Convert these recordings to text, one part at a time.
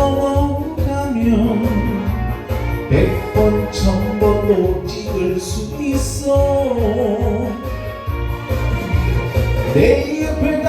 넘어가면 백 번 천번도 찍을 수 있어. 내 옆에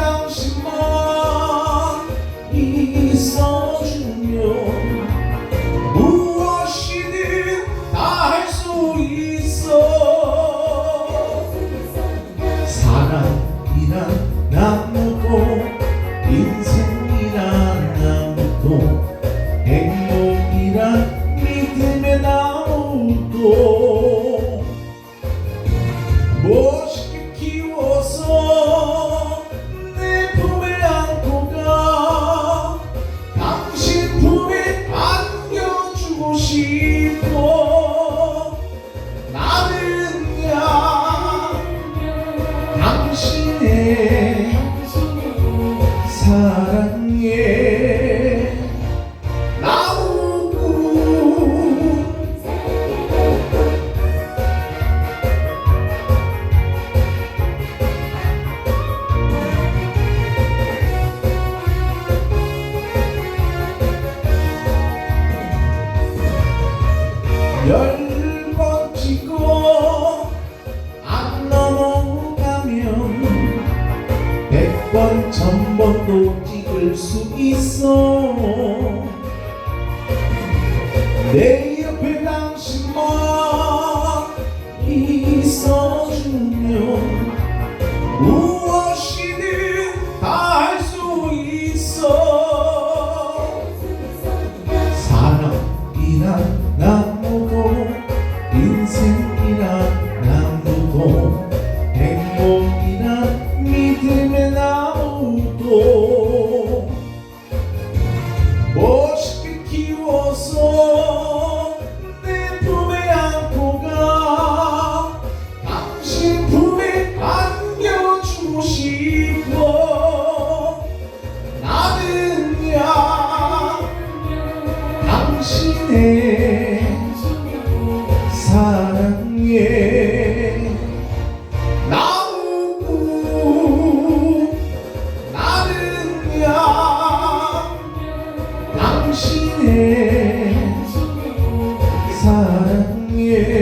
사랑해. 열 전번도 찍을 수 있어. 내 어서 내 품에 안고 가 당신 품에 안겨주시고 나는 야 당신의 사랑에 사랑해